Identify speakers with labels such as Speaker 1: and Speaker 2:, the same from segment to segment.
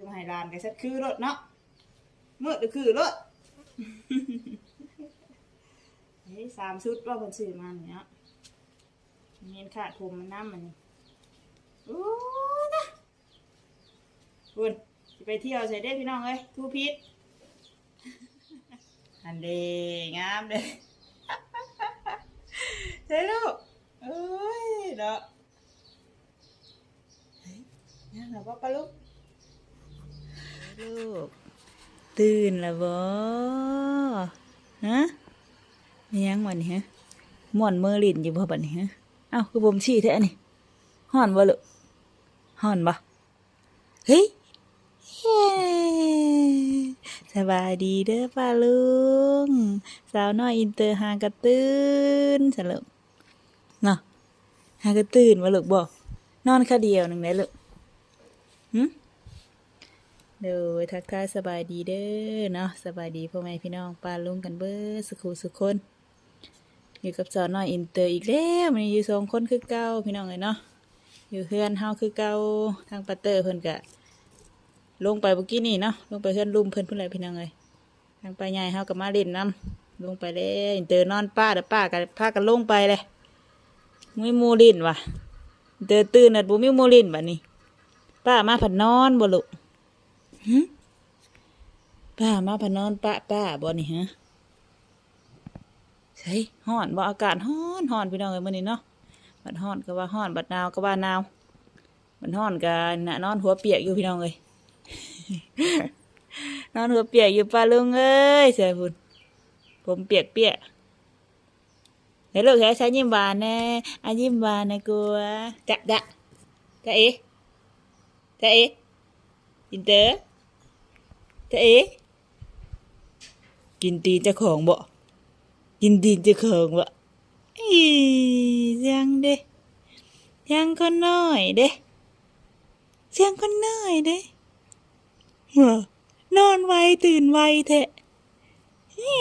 Speaker 1: จะมาให้ลานกันชัดคือรถเนาะเมื่อก็คือรถเฮ้ยสามชุดว่าคนซื้อมาเนี่ยเงินขาดผมมันน้ำมันโอ้นะคุณจะไปเที่ยวใส่ได้พี่น้องเอ้ยทูพิษอันเดงามเลยเฮ้ลูกเอ้ยเนาะเฮ้ยเนี่ยเหรอป้าปะลูก ลูก ตื่นแล้วบ่ฮะมียังวันนี้ฮะม่วนเมือลิ้นอยู่บ่บัดนี้ฮะเอ้าคือผมชี้แท้นี่ห่อนบ่ลูกห่อนบ่เฮ้ยสบายดีเด้อป้าลุง สาวน้อยอินเตอร์หากระตื่นสลุกเนาะหากระตื่นบ่ลูกบ่นอนแค่เดียวหนึ่งได้ลูก เด้อทักทายสบายดีเด้อเนาะสบายดีพ่อแม่พี่น้องป้าลุงกันเบิดสุขุสุขคน อยู่กับสาวน้อยอินเตอร์อีกแล้วมันอยู่สองคนคือเก่าพี่น้องเลยเนาะอยู่เฮือนเฮาคือเก่าทางปัตเตอร์เพิ่นกะ ลงไปเมื่อกี้นี่เนาะลงไปเฮือนลุมเพิ่นเพิ่นอะไรพี่น้องเลยทางไปใหญ่เฮากับมาเล่นน้ำลงไปเลยอินเตอร์นอนป้าเด้อป้ากันพากันลงไปเลยมีหมูลินว่ะเตอร์ตื่นน่ะบ่มีหมูลินบัดนี้ ป้ามาผัดนอนบ่ลูก ป้ามาพนอนป้าป้าบ่นี่ฮะใช่ฮ้อนบ่อากาศฮ้อนฮ้อนพี่น้องเอ้ยมื้อนี้เนาะบัดฮ้อนก็ว่าฮ้อนบัดหนาวก็ว่าหนาวบัดฮ้อนก็น่ะนอนหัวเปียกอยู่พี่น้องเอ้ยนอนหัวเปียกอยู่ป้าลุงเอ้ยเสียพุ่นผมเปียกเปียกเฮ้ยลูกเฮ้ยใช้ยิ้มหวานแน่อะยิ้มหวานนะกูวจะจะจะเอ๋จะเอ๋อินเตอร์ จะเอ๋กินตีนเจะของบ่กินตีนเจะของบ่อียังเด้ยังคนน้อยเด้เสียงคนน้อยเด้นอนไวตื่นไวแท้อี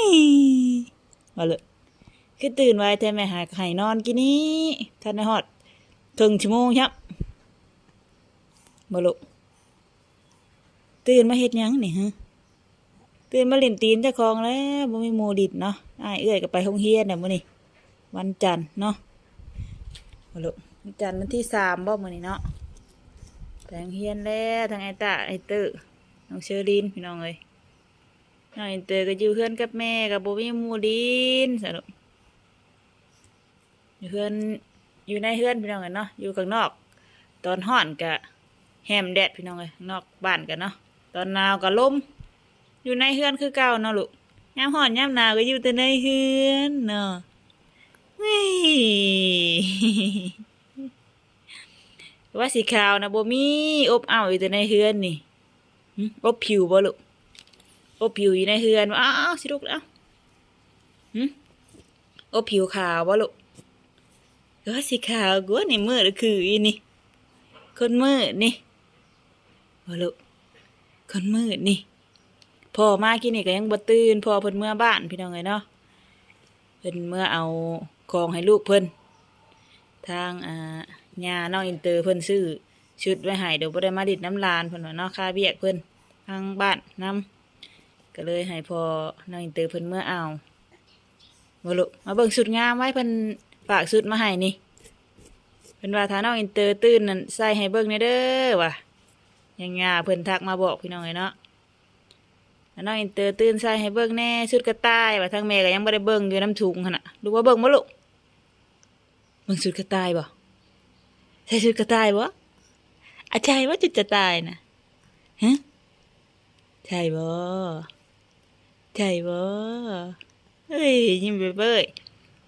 Speaker 1: มาเลยคือตื่นไวแท้แม่หาไข่นอนกินนี้ทันในฮอดถึงชั่วโมงครับมาลุ ตื่นมาเฮ็ดยังนี่ฮะตื่นมาเล่นตีนเจ้าของแล้วบ่มีหมู่ดิดเนาะอ้ายเอื้อยก็ไปโรงเรียนน่ะมื้อนี้วันจันทร์เนาะเอาลูกวันจันทร์วันที่สามบ่มื้อนี้เนาะไปโรงเรียนแล้วทางไอ้ตาไอ้ตื้อน้องเชอรีนพี่น้องเอ้ยน้องไอ้เตอก็อยู่เพื่อนกับแม่กับบ่มีหมู่ดินสนุกอยู่เพื่อนอยู่ในเพื่อนพี่น้องเอ้ยเนาะอยู่ข้างนอก ตอนฮ้อนก็แฮมแดดพี่น้องเลยนอกบ้านกันเนาะ ตอนหนาวก็ลม อยู่ในเฮือนคือเก่าเนาะลูกยามร้อนยามหนาวก็อยู่แต่ในเฮือนเนาะวิว่าสีขาวนะบ่มีอบอ้าวอยู่แต่ในเฮือนนี่อบผิวบ่ลูกอบผิวอยู่ในเฮือนอ้าวสิลูกแล้วหึอบผิวขาวบ่ลูกเออสีขาวกูว่านี่มืดคืออีนี่ คนมืดนี่ว่ลูก คนมืดนี่พ่อมากินนี่ก็ยังบ่ตื่นพ่อเพิ่นเมื่อบ้านพี่น้องไงเนาะเพิ่นเมื่อเอาของให้ลูกเพิ่นทางอ่าญาน้องอินเตอร์เพิ่นซื้อชุดไว้ให้เดี๋ยวบ่ได้มาดิดน้ำลานเพิ่นว่าเนาะค่าเบี้ยเพิ่นทางบ้านนํก็เลยให้พ่อน้องอินเตอร์เพิ่นเมื่อเอาว่าลูกมาเบิ่งชุดงามไว้เพิ่นฝากชุดมาให้นี่เป็นว่าถ้าน้องอินเตอร์ตื่นนั่นใส่ให้เบิ่งในเด้อว่ะ ยังงาเพิ่นทักมาบอกพี่น้องเลยเนาะน้องอินเตอร์ตื่นใส่ให้เบิ่งแน่ชุดกระต่ายว่าทางแม่ก็ยังบ่ได้เบิ่งอยู่น้ำถุงหั่นน่ะรู้ว่าเบิ่งบ่ลูกเบิ่งชุดกระต่ายบ่ใส่ชุดกระต่ายบ่อาใช่ว่าจุดกระต่ายนะฮะใช่บ่ใช่บ่เฮ้ยยิ้มเบ้ย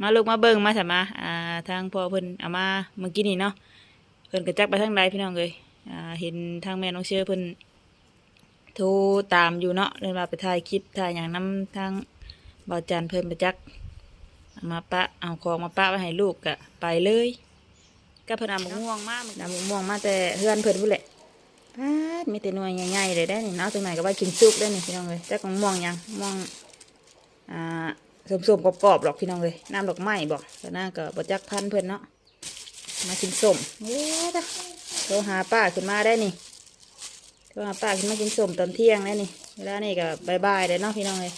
Speaker 1: มาลูกมาเบิ่งมาสามาอ่าทางพ่อเพิ่นเอามาเมื่อกี้นี่เนาะเพิ่นก็จักไปทางใดพี่น้องเลย อ่าเห็นทางแม่น้องเชื่อเพิ่นโทรตามอยู่เนาะเรื่องราวไปถ่ายคลิปถ่ายอย่างนํทางบ่าวจันเพิ่นไปจักเอามาปะเอาของมาปะไว้ให้ลูกกะไปเลยก็เพิ่นเอาหมกม่วงมาเอาหมกม่วงมาแต่เฮือนเพิ่นพุ่นแหละปาดมีแต่หน่วยใหญ่ๆเลยได้นี่เนาะตรงไหนก็ว่ากินซุปได้นี่พี่น้องเลยแต่ของม่วงหยังม่วงอ่าสมๆกรอบๆหรอกพี่น้องเลยน้ำดอกไม้บอกแต่หน้าก็บจักพันเพื่อนเนาะมากินสมเย้จ้ะ โทรหาป้าขึ้นมาได้นี่ก็หาป้าขึ้นมากินสมตอนเที่ยงแล้นี่เวลานี่ก็บายบายเลยเนาะพี่น้องเลย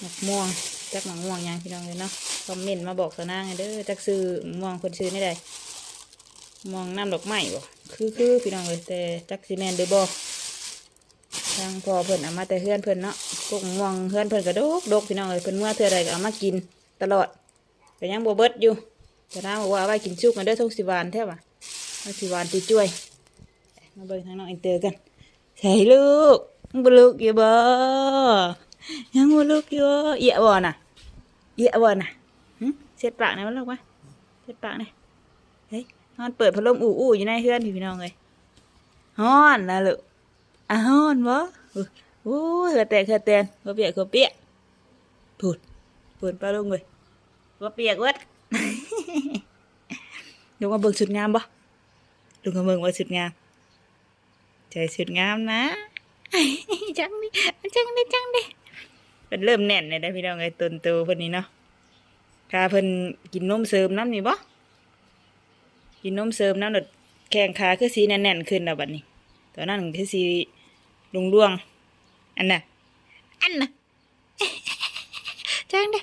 Speaker 1: หมักม่วงจักหมักม่วงยังพี่น้องเลยเนาะคอมเมนต์มาบอกสนางเด้อจักซื้อม่วงคนซื้อไม่ได้ม่วงน้ำดอกไม้บ่คือคือพี่น้องเลยแต่จักซีแมนหรือบ่ทางพอเพิ่นเอามาแต่เฮือนเพิ่นเนาะพวกม่วงเฮือนเพิ่นก็ดกดกพี่น้องเลยเพิ่นเมื่อเท่าใดก็เอามากินตลอดแต่ยังบ่เบิดอยู่ แต่นาบอกว่าไว้กินชุกกันเด้อทุกสิวันแท้ว่ะมาสิวานตีจ้วย มาเบิ่งทางน้องอินเตอร์กันใส่ลูกยังบ่ลูกอยู่บ่ยังบ่ลูกอยู่เอียบ่น่ะเอียบ่น่ะเช็ดปากหน่อยมันลูกวะเช็ดปากหน่อยเฮ้ยนอนเปิดพัดลมอู้อู้อยู่ในเฮือนพี่พี่น้องเลยฮ้อนนะลูกอะฮ้อนบ่อุ๊ยโอ้ยเหือแตกเหือแตนหัวเปียกหัวเปียกพูดพูดปลาลงเลยหัวเปียกเวัด ลงมาเบิ่งสุดงามบ่ลุงกับมึงว่าสุดงาม ใจสุดงามนะจังดิจังดิจังดิเป็นเริ่มแน่นเลยนะพี่น้องไอ้ยตนโตเพิ่นนี่เนาะพาเพิ่นกินนมเสริมน้ำนี่บ่กินนมเสริมน้ำดดแข้งขาคือสีแน่นๆขึ้นแล้วบัดนี้ตอนนั้นคือสีลุงร่วง อันน่ะอันน่ะจังดิ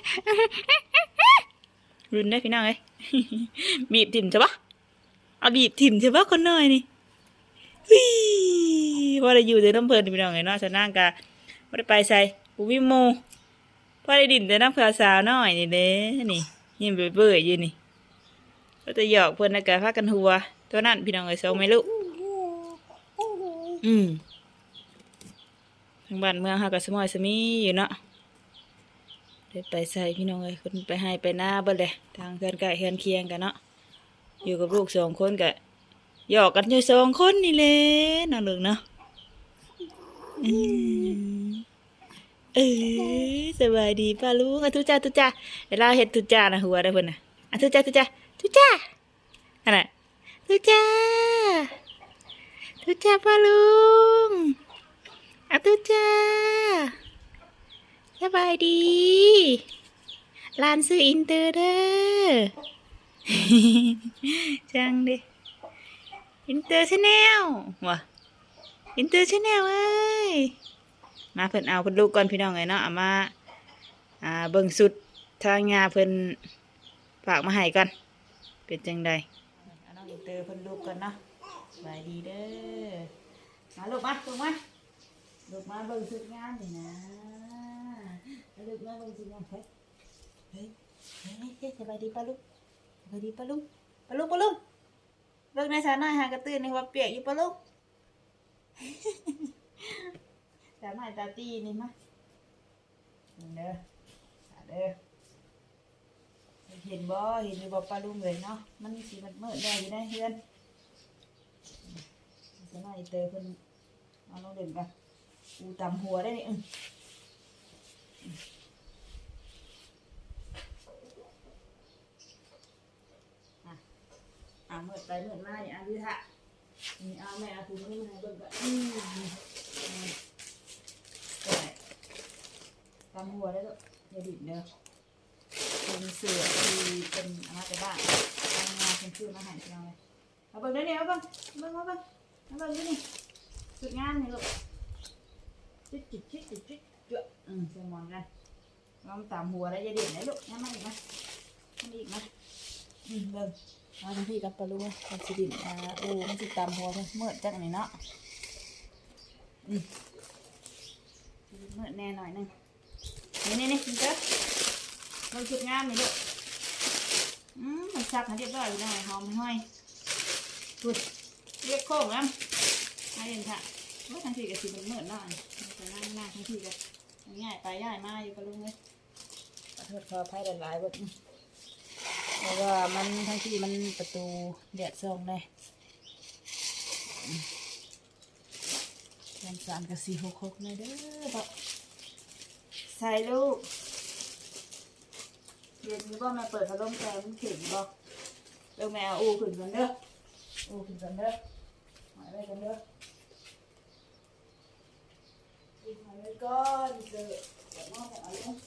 Speaker 1: รุนได้พี่น้องเอ้ยบีบถิ่มใช่ปะเอาบีบถิ่มใช่ปะคนน้อยนี่วิพอได้อยู่แต่น้ำเพลินพี่น้องไงเนาะฉันนั่งกะไม่ได้ไปใส่ปูวิโมพอได้ดินแต่น้ำขาสาวน้อยนี่เด้นี่ยิ้มเบื่ออยู่นี่ก็จะหยอกเพื่อนนะกะพากันหัว ตัวนั้นพี่น้องไอ้ยสองไม่รู้อืมทางบ้านเมืองฮากับสมอยสมีอยู่เนาะ ได้ไปใส่พี่น้องเอ้ยคนไปให้ไปหน้าเบ่เลยทางเพื่อนกล้เพื่อนเคียงกันเนาะอยู่กับลูกสองคนกะหยอกกันอยู่สองคนนี่แหละน่าเลิกเนาะเออสบายดีป้าลุงอะทุจ้าทุจ้าเดี๋ยวเราเห็ดทุจ้านะหัวได้เพิ่นนะอะทุจ้าทุจ้าทุจ้าอันน่ะทุจ้าทุจ้าป้าลุงอะทุจ้า สบายดีลานซื้ออินเตอร์เด้อจังดิอินเตอร์ชาแนลว่ะอินเตอร์ชาแนลเอ้ยมาเพิ่นเอาเพิ่นลูกก่อนพี่น้องไงเนาะเอามาอ่าเบิ่งสุดทางงาเพิ่นฝากมาให้กันเป็นจังใดเอาน้องอินเตอร์เพิ่นลูกก่อนเนาะสบายดีเด้อมาลูกมาลูกมาลูกมาเบิ่งสุดงามนี่นะเอา ลูกมาเบิ่งสุดงาเฮ้ยเฮ้ยเฮ้ยเฮ้ยสบายดีปะลูกสวัสดีปะลุงปะลุงปะลุงเลิกในสาหน่อยหากระตื้นในหัวเปียกอยู่ปะลุงสาหน่อยตาตีนี่มะเด้อสาเด้อเห็นบ่เห็นอยู่บ่ปลาลุงเลยเนาะมันสีมันเมืดได้อยู่ได้เฮือนสาหน่อยเตยเพิ่นเอาลงเด่นกันอูตำหัวได้นี่ อึ้งอ่าเมื่อไปเมื่อมาเนี่ยอายุทะนี่เอาแม่เอาถุงนี้มาเบิ่งก่อนอืมตำหัวได้ลูกอย่าดิบเด้อเป็นเสือที่เป็นอามาจากบ้านทำงานเป็นชื่อมาห้พี่น้องเลยเอาเบิ่งได้เนี่ยเอาเบิ่งเบิ่งเอาเบิ่งเอาเบิ่งดูนี่สุดงานนี่ลูกจิ๊ดจิ๊ดจิ๊ดจิ๊ดจิ๊ด เจ้าอืมเสียงมอนกันลองตำหัวได้อย่าดิบนะลูกยังไม่อีกนะยังอีกนะอืมเบิ่งเอาทั้งพี่กับปลาลูกกับสิดินอ่าโอ้มันสิตามหัวเพิ่นเมื่อจักหน่อยเนาะอืมเมื่อแน่หน่อยนึงนี่นี่นี่เจ้าเราชุดงามนี่ลูกอืมมันซักให้เรียบร้อยอยู่หน่อยหอมห้อยพูดเรียกโค้งแล้วมาเรียนค่ะว่าทั้งพี่กับสิมันเมื่อหน่อยมันจะนั่งหน้าทั้งพี่กับ ง่ายไปง่ายมาอยู่ปลาลูกเลยขอโทษขออภัยหลายๆเบิดนี่เพราะว่ามันทั้งที่มันประตูแดดส่องเลยแกนสามกับสี่หกหกเลยเด้อบอกใส่ลูกเย็นนี้ว่ามาเปิดพัดลมแต่มันขึ้นบอกเร็วแมวอูขึ้นกันเด้ออูขึ้นกันเด้อหายไปกันเด้ออีกหายไปก่อนเจอเดี๋ยวน้อ Rồi con, rồi, để nó phải nói luôn.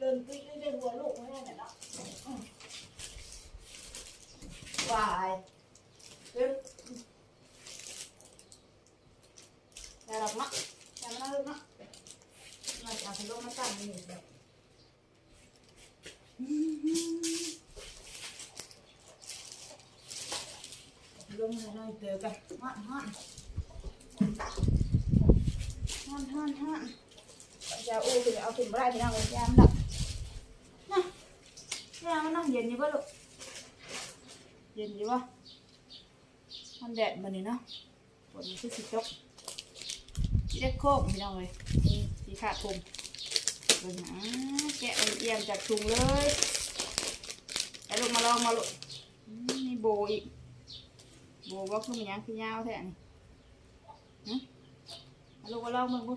Speaker 1: Thank you. ฮ้อนฮ้อนฮ้อนฮ้อนฮ้อนจะอู้คือเอาถึงบ่ได้พี่น้องเลยยามดับนะยามมันนั่งเย็นอยู่ป่ะลูกเย็นอยู่ป่ะมันแดดมันนี่เนาะฝนมันคือสิตกสีเล็กโค้งพี่น้องเลยนี่สีขาดผมเบิ่งหาแกะเอี่ยมจากถุงเลยไปลูกมาลองมาลูกอืมมีโบอีก โบว่าคือมันยังคือยาวแท้นี่ฮะเอาลูกมาลองมึงบุ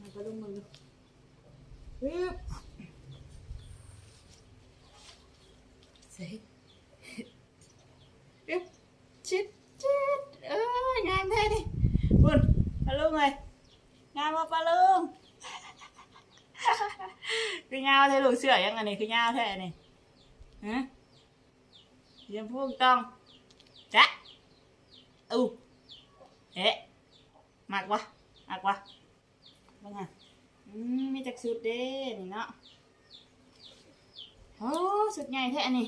Speaker 1: มาไปลงมึงดูฮึบเสร็จฮึบชิดชิดเอองามแท้ดิบุญปลาลุงเลยงามมาปลาลุงคือยาวแท้ลูกเสือยังไงนี่คือยาวแท้นี่ฮะยังพูดต้องจ๊ะ อู้เอ๊ะมากวะมากวะบ้างอะอืมมีจักสุดเด้นี่เนาะโอ้สุดใหญ่แท้อันนี้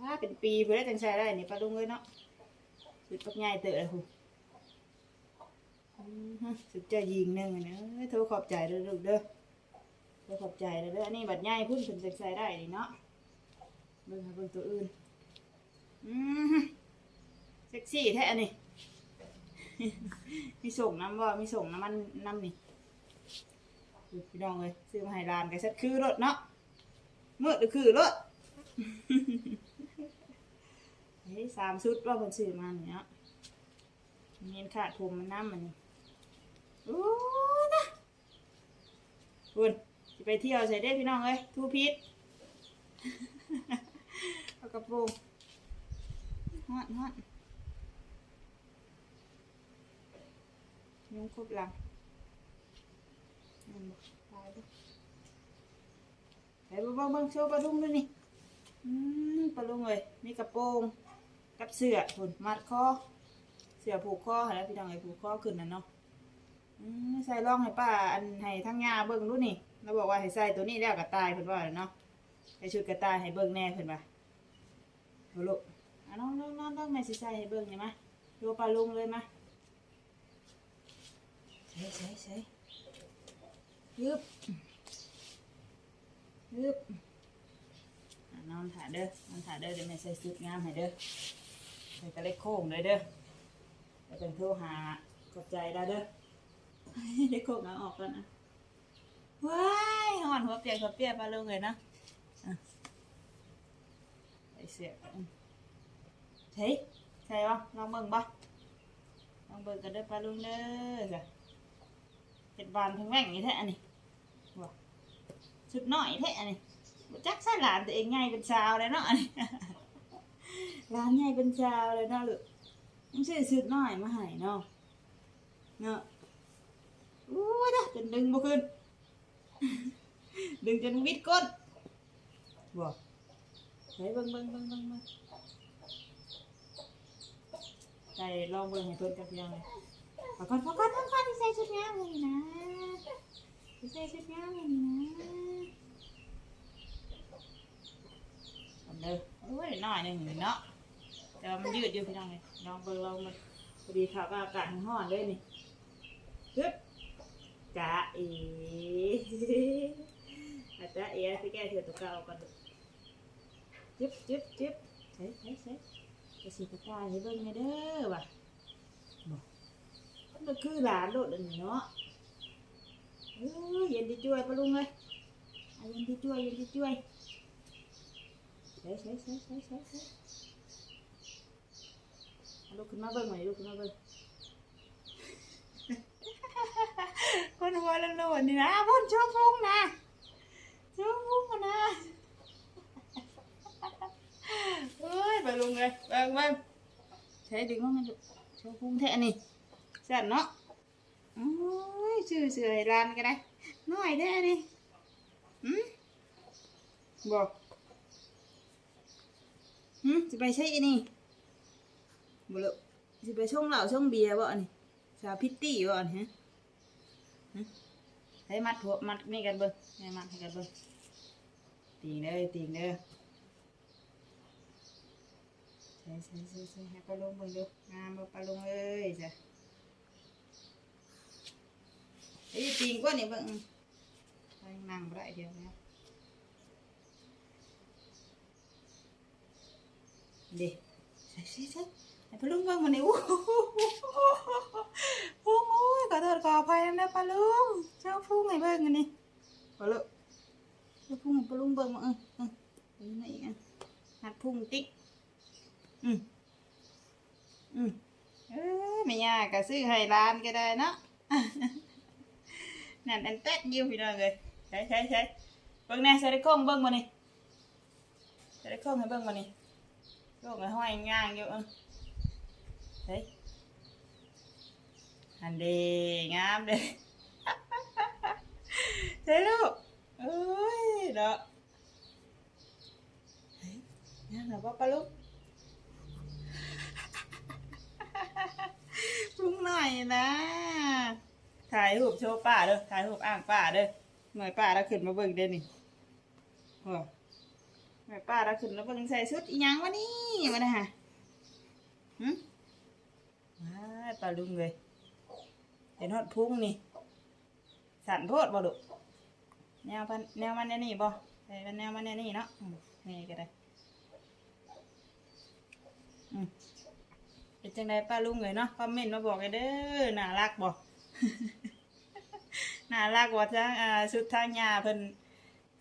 Speaker 1: ว่าเป็นปีเพื่อจังใช้ได้นี่ปลาลุงเลยเนาะสุดปักใหญ่เตอะเลยคุณสุดจะยิงหนึ่งอันนี้เอ้ยโทรขอบใจเด้อลูกเด้อโทรขอบใจเด้อเด้ออันนี้บัดใหญ่พุ่นเป็นจังใช้ได้นี่เนาะเบิ่งหาเบิ่งตัวอื่นอืม เซ็กซี่แท้อันนี้ มีส่งน้ำบ่มีส่งน้ำมันน้ำนี่พี่น้องเลยซื้อมาให้ร้านกันสักคือรถเนาะเมื่อคือรถเฮ้ยสามชุดว่าคนซื้อมาเนี่ยเงินขาดผมมันน้ำมันนี่โอ้นะคุณจะไปเที่ยวใส่ได้พี่น้องเลยทูพีทเอากระโปรงฮอดฮอด ยุงครบหลังนั่นบ่ตายบ่ไปเบิ่งเบิ่งเบิ่งโชว์ปลาลุงด้วยนี่อืมปลาลุงเลยมีกระโปรงกับเสื้อหุ่นมัดคอเสื้อผูกคอแล้วพี่น้องไอ้ผูกคอขึ้นน่ะเนาะอืมใส่ร่องให้ป้าอันให้ทั้งยาเบิ่งดูนี่เราบอกว่าให้ใส่ตัวนี้แล้วกระต่ายเพิ่นว่าเนาะใส่ชุดกระต่ายให้เบิ่งแน่เพิ่นว่าโหลูกอะน้องน้องน้องน้องแม่สิใส่ให้เบิ่งเลยมะดูปลาลุงเลยมะ ใส่ใส่ใส่ยึบยึบนอนถ่าเด้อนอนถ่าเด้อเดี๋ยวแม่ใส่สุดงามให้เด้อใส่กระเล็กโค้งเลยเด้อแล้วเป็นโทรหาขอบใจได้เด้อเล็กโค้งเอาออกแล้วนะว้ายหอนหัวเปียกหัวเปียกปลาลงเลยนะอะใส่เสื้ออืมเฮ้ยใช่ปะลองเบิ่งปะลองเบิ่งกันเด้อปลาลุงเด้อจ้ะ เห็ดบานทั้งแม่งนี่แท้อันนี้ว้าสุดหน่อยแท้อันนี้บ่จักใส่หลานตัวเองใหญ่เป็นชาวเลยเนาะอันนี้หลานใหญ่เป็นชาวเลยเนาะลูกมันซื้อสุดหน่อยมาให้เนาะเนาะอู้ยจ้ะจนดึงบ่ขึ้น ดึงจนวิดก้นว้าเฮ้ยเบิ่งเบิ่งเบิ่งเบิ่งเบิ่งใส่ลองเบิ่งให้เพิ่นกับยังเล ยพอก่อนพอก่อนพอก่อนที่ใส่ชุดงามเลยนะที่ใส่ชุดงามเลยนะอันเด้อโอ้ยหน้อยหนึ่งเนาะแต่มันยืดอยู่พี่น้องเลยลองเบิ่งลองมันพอดีค่ะว่าอากาศมันร้อนเลยนี่ฮึบจ้าเอ๋อาจจะเอ๋สิแก้เถื่อตัวเก่าก่อนเด้อจึ๊บจึ๊บจึ๊บใส่ใส่ใส่จะสีกระต่ายให้เบิ่งให้เด้อว่ะ มันก็คือหลานโลดอันนี้เนาะเอ้ยเย็นที่ช่วยปะลุงเลยเอาเย็นที่ช่วยเย็นที่ช่วยใส่ใส่ใส่ใส่ใส่ใส่เอาลุกขึ้นมาเบิ่งหน่อยลุกขึ้นมาเบิ่งคนหัวละโลดนี่นะพ่นชอบฟุ้งนะชอบฟุ้งอะนะเอ้ยไปลุงเลยเบิ่งเบิ่งใช้ดึงว่ามันโชว์พุงแท้นี่ แซ่บเนาะโอ้ยชื่อเสือให้ร้านก็ได้น้อยแท้นี่หืมบอกหืมจะไปใช้อันนี้บ่ลูกจะไปช่องเหล้าช่องเบียร์บ่นนี้ชาวพิตตี้บ่นนี้ฮะฮะให้มัดหัวมัดนี่กันเบิ่งให้มัดให้กันเบิ่งตีงเด้อตีงเด้อใช่ใช่ใช่ใช่ให้ปลาลงเบิ่งดูงามบ่ปลาลงเอ้ยจ้ะ ไอ้ยตีงกว่านี่เบิ่งนั่งบ่ได้เดียวแล้วเด้ใช่ใช่ใช่ให้ปลาลุงเบิ่งมันนี่โอ้โหโอ้โหขอโทษขออภัยนะปลาลุงเจ้าพุ่งให้เบิ่งอันนี้ปลาลุงเจ้าพุ่งให้ปลาลุงเบิ่งมาเออเออนี่อีกอันหัดพุ่งติ๊กอืมอืมเอ้ยไม่ยากก็ซื้อให้ร้านก็ได้เนาะ นั่นอันเต๊ดยิ้วพี่น้องเลยใช่ใช่ใช่เบิ่งแน่ใส่ได้กล้องเบิ่งมานี่ใส่ได้กล้องให้เบิ่งมานี่กล้องให้ห้อยย่างอยู่เออเฮ้ยอันเดงามเด้ใช่ลูกเอ้ยเนาะเฮ้ยยังเหรอป้าปะลูกลุงหน่อยนะ ถ่ายรูปโชว์ป้าเด้อถ่ายรูปอ้างป้าเด้อหน่อยป้าเราขึ้นมาเบิ่งเด้อนี่โอ้หน่อยป้าเราขึ้นมาเบิ่งใส่ชุดอีหยังวะนี่มานะฮะหึว้ายป้าลุงเลยเห็นฮอดพุ่งนี่ สั่นโพดบ่ดุแนวพันแนวมันแนวนี่บ่ใส่เป็นแนวมันแนวนี่เนาะอืมนี่ก็ได้อืมเป็นจังไดป้าลุงเลยเนาะคอมเมนต์มาบอกกันเด้อน่ารักบ่ น่ารักว่าทางอ่าชุดทางยาเพิ่น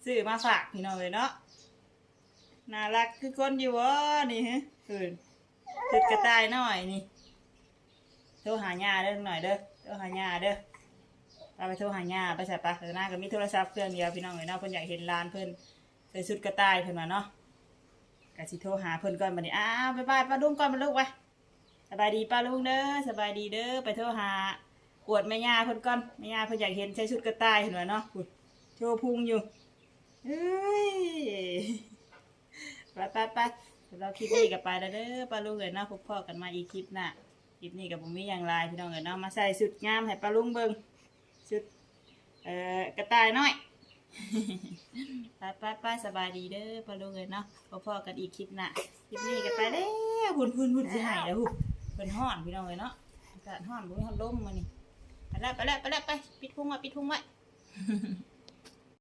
Speaker 1: ซื้อมาฝากพี่น้องเลยเนาะน่ารักคือคนอยู่วะนี่ฮะเพิ่นชุดกระต่ายหน่อยนี่โทรหาญาเด้อหน่อยเด้อโทรหาญาเด้อเราไปโทรหาญาไปใช่ปะแต่หน้าก็มีโทรศัพท์เครื่องเดียวพี่น้องเลยเนาะเพิ่นอยากเห็นร้านเพิ่นใส่ชุดกระต่ายเพิ่นมาเนาะก็สิโทรหาเพิ่นก่อนบัดนี้อ้าวบ๊ายบายป้าลุงก่อนมาลูกไปสบายดีป้าลุงเด้อสบายดีเด้อไปโทรหา อวดแม่ย่าเพิ่นก่อนแม่ย่าเพิ่นอยากเห็นใส่ชุดกระต่ายเห็นว่าเนาะพูดโชว์พุงอยู่เอ้ยไปไปไปเดี๋ยวเราคลิปนี้กับไปแล้วเด้อป้าลุงเลยเนาะพบพ่อกันมาอีกคลิปหน้าคลิปนี้กับผมมีอย่างไรพี่น้องเลยเนาะมาใส่ชุดงามให้ป้าลุงเบิ่งชุดเอ่อกระต่ายน้อยไปไปไปสบายดีเด้อปลาลูกเลยเนาะพอพอกันอีกคลิปหน้าคลิปนี้กันไปแล้วหุ่นหุ่นหุ่นสิหายแล้วหุ่นเป็นห้อนพี่น้องเลยเนาะอากาศห้อนบุ้ยห้อนลมมานี่ ไปแล้วไปแล้วไปแล้วไปปิดพุงไว้ปิดพุงไว้